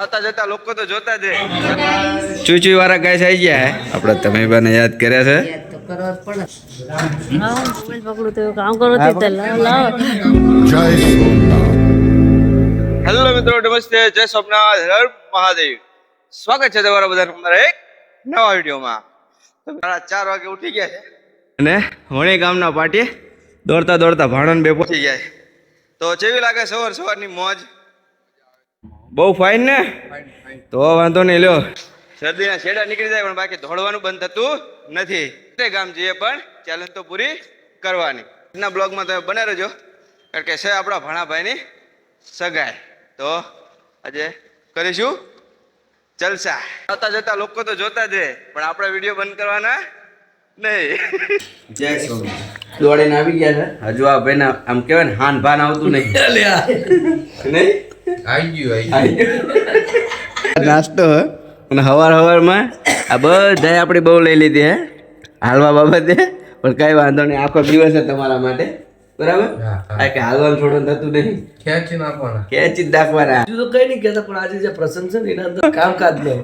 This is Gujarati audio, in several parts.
આવતા જતા લોકો તો જોતા જ ચૂચી વાળા ગાય આવી ગયા આપણે તમે બને યાદ કર્યા છે? હેલો મિત્રો નમસ્તે. જય સોમનાથ. હર મહાદેવ. સ્વાગત છે તમારા બધાનું અમારા એક નવા વિડીયોમાં. તો મારા ચાર વાગે ઉઠી ગયા છે. અને વણી ગામના પાટીએ દોડતા દોડતા ભાણન બે પહોંચી ગયા તો જેવી લાગે સવાર સવારની મોજ બહુ ફાઇન ને? તો વાંધો નહીં લ્યો. શરદીના છેડા નીકળી જાય પણ બાકી દોડવાનું બંધ થતું નથી. તે ગામ જઈએ પણ ચેલેન્જ તો પૂરી કરવાની. આજના બ્લોગમાં તમે બને રહેજો કારણ કે છે આપણા ભણાભાઈની સગાઈ. તો આજે કરીશું જલસા. આવતા જતા લોકો તો જોતા જ રહે પણ આપણે વીડિયો બંધ કરવાના નહીં. જય સ્વામી. દોડીને આવી ગયા છે? હજુ આ ભાઈ આમ કહેવાય ને હાન ભાન આવતું નહીં. નહીં? નાસ્તો અને હવાર હવારમાં આ બધાય આપણે બહુ લઈ લીધી હે. હાલવા બાબતે. પણ કાંઈ વાંધો નહીં આખો દિવસ છે તમારા માટે. બરાબર? આ કે હાલવાનું થોડું થતું નહીં. ખેંચી નાખવાના. ખેંચી નાખવાના. બીજું તો કઈ નહીં કહેતા પણ આજે જે પ્રસંગ છે ને એના અંદર કામકાજ નો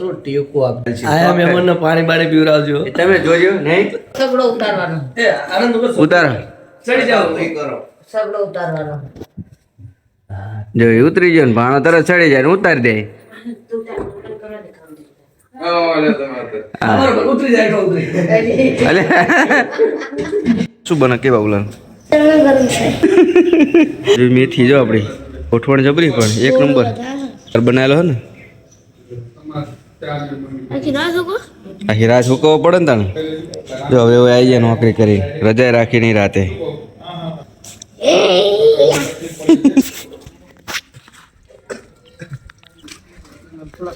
તો ટેકો આપે આયા મહેમાનને પાણી બાણી પીવડાવજો. તમે જોજો નહીં? સગડો ઉતારવાનો. એ આનંદ ઉતારો. ચડી જાઓ. કરો સગડો ઉતારવાનો. જો ઉતરી ગયો ને ભાણો તરત ચડી જાય ને ઉતારી દે. ઉતરી જાય તો ઉતરી અલે. શું બને કેવા ઉલાન? મેથી જો આપણી. ગોઠવણ જબરી પણ એક નંબર. બનાવેલો હે ને? આ હીરા ચૂકવવો પડે ને તને જો હવે હવે આવી જાય નોકરી કરી. રજા રાખી નહીં રાતે.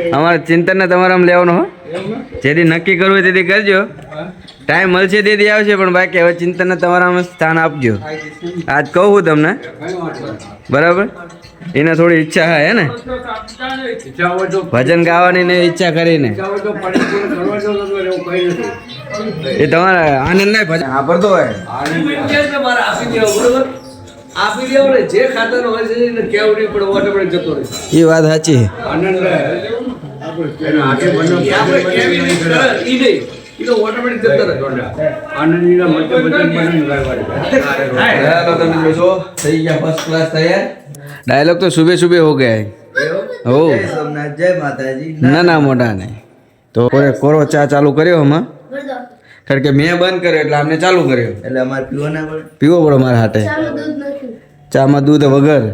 અમારે ચિંતન ને તમારે લેવાનું હો. જેથી નક્કી કરવું હોય તેથી કરજો. ટાઈમ મળશે તેથી આવશે, પણ બાકી હવે ચિંતન ને તમારામાં સ્થાન આપજો. આજ કહું હું તમને. બરાબર? એને થોડી ઈચ્છા હે ને? ભજન ગાવાની ને ઈચ્છા કરીને. એ તમારા આનંદ ના ભજન વાપરતો હોય. આપી દેવો બરોબર આપી દેવો ને જે ખાતર હોય છે એને કેવું નહીં પડે ઓટોમેટિક જતો રહે. એ વાત સાચી. આનંદ રહે આપણે કેવી નહીં કરે ઈ નહીં. ઈ તો ઓટોમેટિક જતો રહે. આનંદના મધ્ય ભજન થઈ ગયા ફર્સ્ટ ક્લાસ તૈયાર. ડાયલોગ તો સુબે સુબે હો ગયા હો. જય માતાજી. ના ના મોટા નહીં. તો કોરે કોરો ચા ચાલુ કર્યો હમણાં? કારણ કે મેં બંધ કર્યો એટલે આમને ચાલુ કર્યો. એટલે અમારે પીવો ના પડે? પીવો પડે મારા હાથે. ચામાં દૂધ વગર.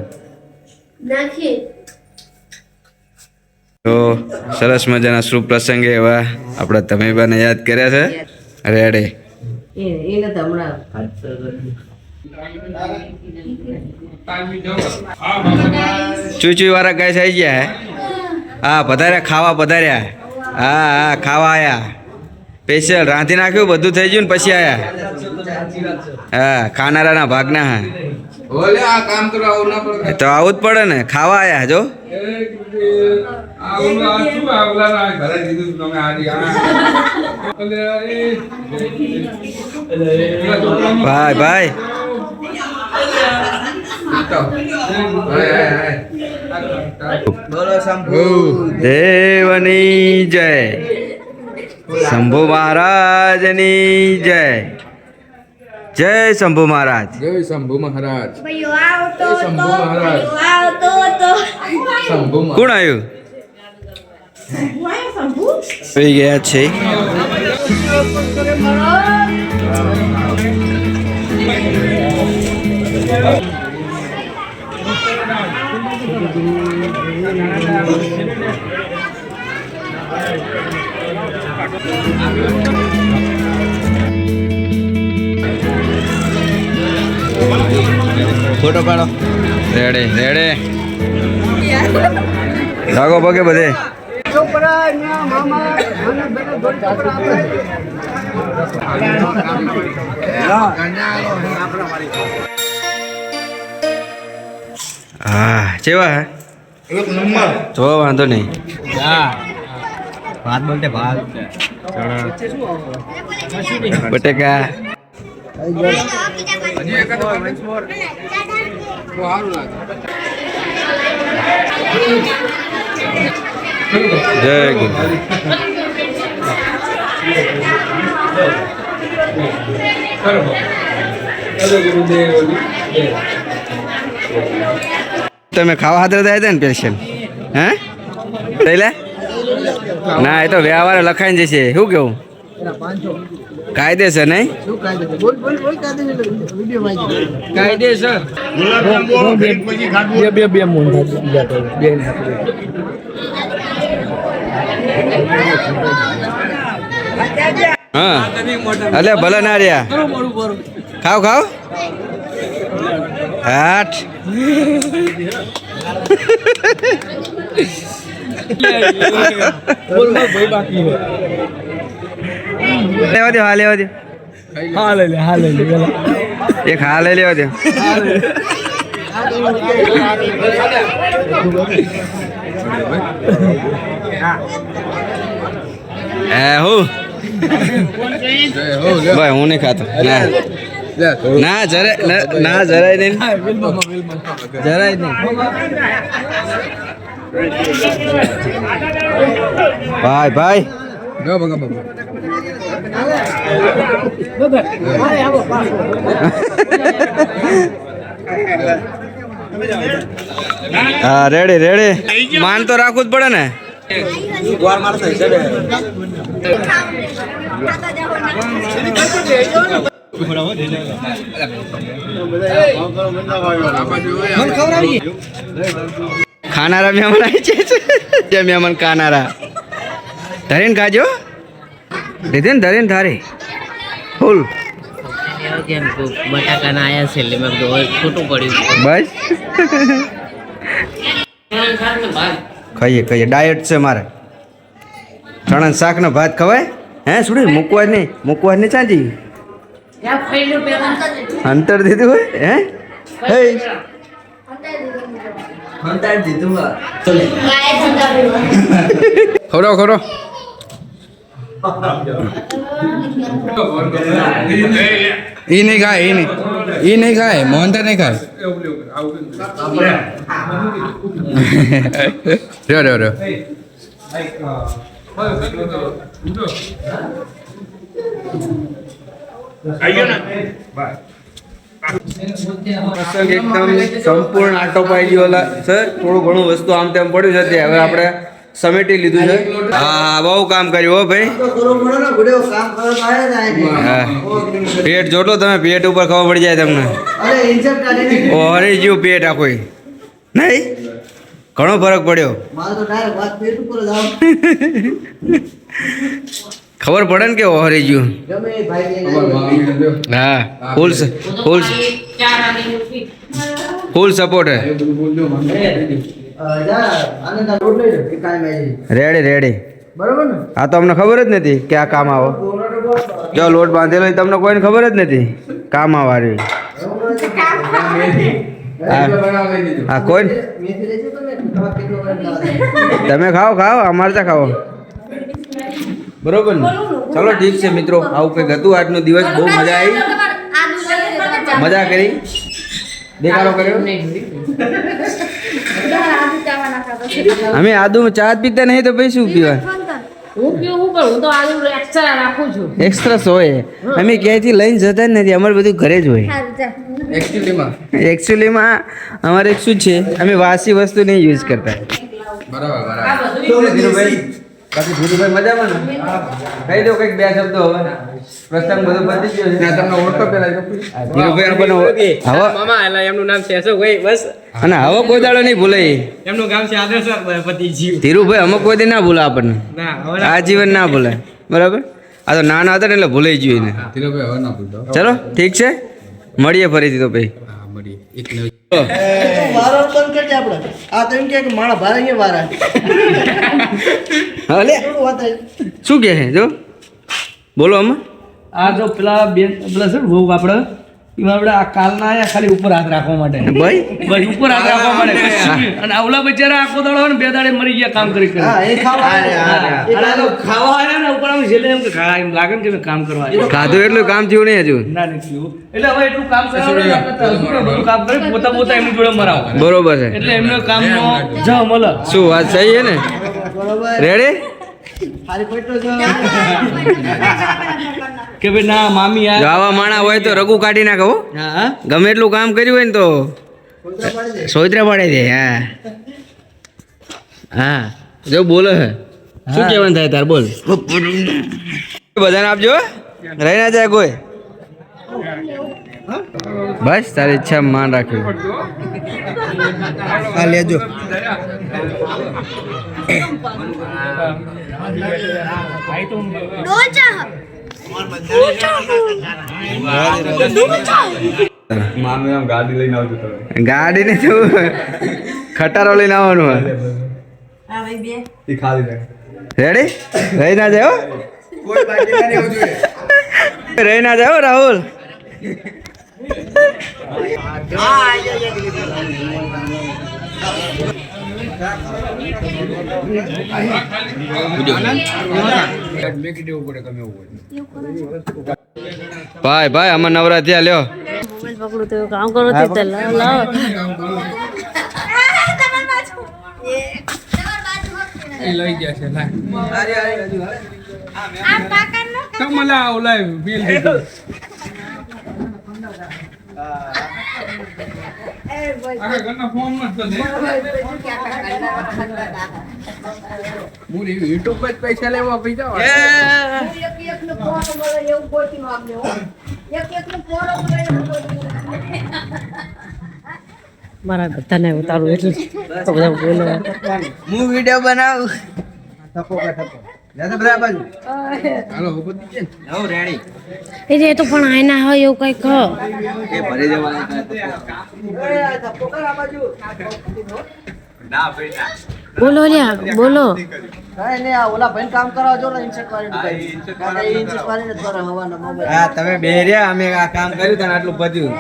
તો સરસ મજાના શુભ પ્રસંગે એવા આપણા તમે બાને યાદ કર્યા છે? રેડે એ- એને ચૂચી વાળા કઈ થઈ ગયા હે? હા પધાર્યા ખાવા પધાર્યા. હા હા ખાવા આયા. સ્પેશિયલ. રાંધી નાખ્યું બધું થઈ ગયું ને પછી આયા. હા ખાનારાના ભાગના હા. તો આવું જ પડે ને. ખાવા આયા જો. ભાઈ ભાઈ. દેવની જય. શંભુ મહારાજની જય. જય શંભુ મહારાજ. જય શંભુ મહારાજ. શંભુ મહારાજ. ભાઈઓ આવતો તો શંભુ કોણ આવ્યું? થઈ ગયા છે. ફોટો પાડો. રેડે રેડે. લાગો પગે બધે. હા ચેવા હે? તો વાંધો નહીં. ભાત બોલતે ભાત બટેકા. સારું લાગે જય ગુરુ. તમે ખાવા હાથે થાય ને પેશન્ટ હે? એટલે ના એ તો વ્યવહાર લખાઈ જશે શું કેવું? કાયદેસર નહીં? કાયદેસર? બે બે બે મૂન બે હા અલે ભલે ના રહ્યા. ખાવ ખાવ. આઠ લેવા દો હા લેવા દો હા લઈ લે હા લઈ એક હા લઈ લેવા દો ભાઈ હું નહીં ખાતો ના ના જરાય ના જરાય નહીં જરાય નહીં ભાઈ ભાઈ. હા રેડી રેડી માન તો રાખવું જ પડે ને. ખાનારા મહેમાન આવી છે. જે મહેમાન ખાનારા. ધરીને ખાજો. લીધે ને ધરીને ધારે ફૂલ. બટાકાના આયા છે એટલે મેં કીધું પડ્યું બસ. ખાઈએ ખાઈએ. ડાયટ છે મારે. ચણા શાકનો ભાત ખવાય? હે સુડી? મૂકવા નહીં. મૂકવા નહીં ચાંજી અંતર દીધું હોય? હે? હે? ખવડાવો ખવડાવો. ઈ નહીં ખાય, ઈ નહીં. ઈ નહીં ખાય મોહનતા નહીં ખાય. રહ્યો રહ્યો રહ્યો. પ્રસંગ એકદમ સંપૂર્ણ આટો પાઈ ગયો સર થોડું ઘણું વસ્તુ આમ તેમ પડ્યું છે તે હવે આપણે સમેટી લીધું છે. હા બહુ કામ કર્યું હો ભાઈ. હા. પેટ જોટલો તમે પેટ ઉપર ખબર પડી જાય તમને. ઓ હરી ગયું પેટ આખો. નહીં? ઘણો ફરક પડ્યો. ખબર પડે ને કે ઓહરી ગયું? હા full full full support ready ready આ તો અમને ખબર જ નથી કે આ કામ આવો. જો લોટ બાંધેલો હોય તમને કોઈને ખબર જ નથી કામ આવવાની. હા. હા કોઈ તમે? ખાઓ ખાઓ અમારે ત્યાં ખાઓ બરોબર ને? ચલો ઠીક છે મિત્રો. આવું કંઈક હતું આજનો દિવસ બહુ મજા આવી. મજા કરી? દેખાડો કર્યો? અમે આદુ ચા પીતા નહીં તો પછી શું પીવા એક્સ્ટ્રા રાખું છું. એક્સ્ટ્રા હોય. અમે ક્યાંયથી લઈને જતા જ નથી અમારે બધું ઘરે જ હોય. એકચ્યુઅલીમાં અમારે શું છે અમે વાસી વસ્તુ નહીં યુઝ કરતા. બરાબર બરાબર. બાકી ધીરુભાઈ મજામાં ને? કહી દો કંઈક બે શબ્દો હવે. પ્રસંગ બધું પતી ગયો છે. તમને ઓળખો પેલા ધીરુભાઈ આપણને હવે મામા એટલે એમનું નામ છે અશોક ભાઈ બસ. અને હવે કોઈ દાડો નહીં ભૂલાય. એમનું ગામ છે આદર્શ પતિજી ધીરુભાઈ અમે કોઈ દી ના ભૂલા આપણને. આ જીવન ના ભૂલે. બરાબર? આ તો નાના હતા ને એટલે ભૂલાઈ ગયું એને. ધીરુભાઈ હવે ના ભૂલતો. ચલો ઠીક છે? મળીએ ફરીથી તો ભાઈ. હા મળી એકલો વારો બંધ આપણે. આ તો એમ કે મારા માણા ભારે કે વારા હલે શું વાત છે? જો. બોલો આમાં. આ જો પેલા બેન પેલા છે ને બહુ આપણે આપણે આ કાલના આયા ખાલી ઉપર હાથ રાખવા માટે. ભાઈ? ભાઈ ઉપર હાથ રાખવા માટે. અને આવલા ઓલા બિચારા આખો દાડો ને બે દાડે મરી ગયા કામ કરી કરી. હા એ ખાવા આ તો ખાવા આયા ને ઉપર આમ છેલ્લે એમ કે ખા એમ લાગે ને કે કામ કરવા. ખાધું એટલું કામ થયું નહીં હજુ? ના નથી થયું. એટલે હવે એટલું કામ બધું કામ કરી? પોતા પોતા એમની જોડે મરાવો. બરોબર છે. એટલે એમને કામનો જ મળે શું વાત સહી છે ને? બરોબર. રેડી કે ભાઈ ના મામી આવા માણા હોય તો રઘુ કાઢી નાખો હા. હા ગમે એટલું કામ કર્યું હોય ને તો. સોયત્રા પાડી દે હા. હા. જો બોલો છે શું કહેવાનું થાય તાર બોલ. બધાને આપજો હો. રહી ના જાય કોઈ. બસ તારી ઈચ્છા માન રાખ્યું આ લેજો. ગાડી ને તું ખટારો લઈને આવવાનું રેડી રહી ના જાય રહી ના જાય હો, રાહુલ મેકી ભાઈ ભાઈ આમાં નવરા ત્યાં લ્યો. મોબાઈલ પકડું તો કામ કરો તે લાવ લઈ ગયા છે ઓલા બિલ. દીધું આખા ઘરના ફોનમાં તો દે હું યુટ્યુબ પર પૈસા લેવા પૈસા મારા બધાને ઉતારું એટલે તો બધા બોલે. હું વીડિયો બનાવું? બધી છે એટલે એ તો પણ આયના હોય એવું કહો કાંઈ કામ કરવા જો ને. બોલો મોબાઈલ. હા તમે બે રહ્યા અમે આ કામ કર્યું તને આટલું પત્યું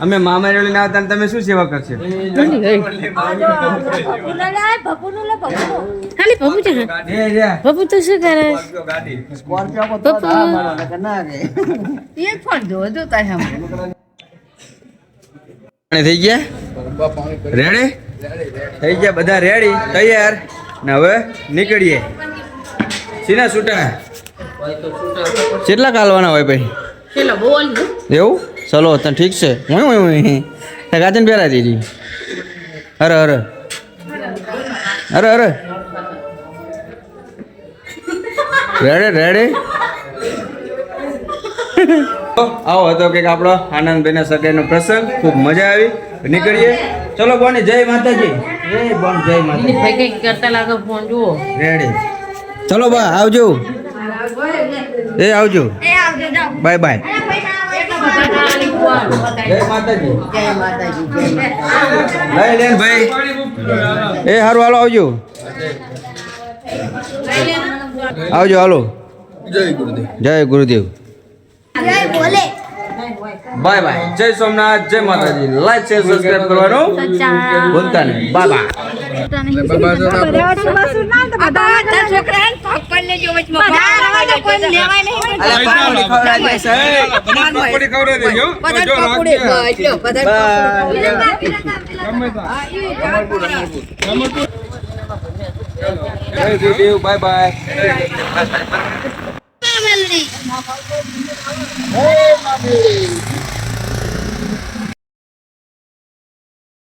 અમે મામા આવતા ને તમે શું સેવા કરશે? ખાલી પપ્પુ છે પપ્પુ તો શું કરે? પપ્પુ. થઈ ગયા? રેડી થઈ ગયા બધા રેડી તૈયાર? ને હવે નીકળીએ. સીના છૂટા કેટલા કાલવાના હોય ભાઈ? એવું? ચલો, તને ઠીક છે. હું ગાજન પહેરા દીધી. અરે અરે. અરે અરે. રેડે રેડે આવો હતો કંઈક આપણો આનંદભાઈના સગાઈનો પ્રસંગ. ખૂબ મજા આવી. નીકળીએ. ચલો બોની જય માતાજી. એ બોન જય માતાજી. ભાઈ કઈ કરતા લાગો ફોન જુઓ. રેડી ચલો બા આવજો. એ આવજો. Bye bye. જય માતાજી. જય માતાજી લઈ લેન ભાઈ. એ હારું હાલો આવજો. આવજો હાલો. જય ગુરુદેવ. જય ગુરુદેવ. Bye bye. જય સોમનાથ જય માતાજી. લાઈક શેર સબસ્ક્રાઇબ કરવાનું ભૂલતા નહીં. Bye bye. Gurudev. Bye. Bye Family.